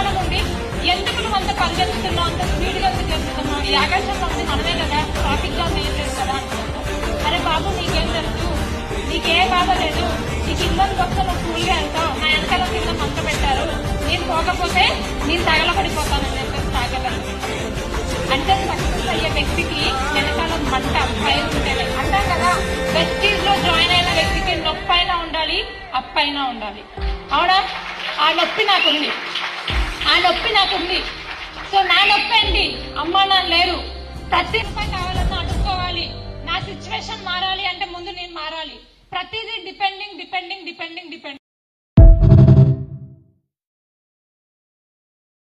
అప్పుడు ఉంది. ఎందుకు నువ్వు అంత పరిగెత్తుతున్నావు అంత స్పీడ్గా ఎందుకు ఈ ఆకాశంలో ఉంది మనమే కదా. ట్రాఫిక్ జామ్ ఏం లేదు కదా. అరే బాబు నీకేం తెలుసు? నీకే బాధ లేదు. నీకు ఇబ్బంది వస్తే నువ్వు కూల్గా వెళ్తావు. నా వెనకాల కింద మంట పెట్టారు. నేను పోకపోతే నేను తగలబడిపోతానని చెప్పేసి తాగలను అంటే సక్సెస్ అయ్యే వ్యక్తికి వెనకాల మంట భయం ఉంటేనే అంటాం కదా వెస్టీజ్లో జాయిన్ అయిన వ్యక్తికి నొప్పైనా ఉండాలి అప్పైనా ఉండాలి. అవునా? ఆ నొప్పి నాకుంది. ఆ నొప్పి నాకుంది. సో నా నొప్పి అండి. అమ్మ నాన్న లేరు. ప్రతి రూపాయి కావాలన్నా అడుక్కోవాలి నా సిచ్యువేషన్ మారాలి అంటే ముందు నేను మారాలి. ప్రతిదీ డిపెండింగ్ డిపెండింగ్ డిపెండింగ్ డిపెండింగ్.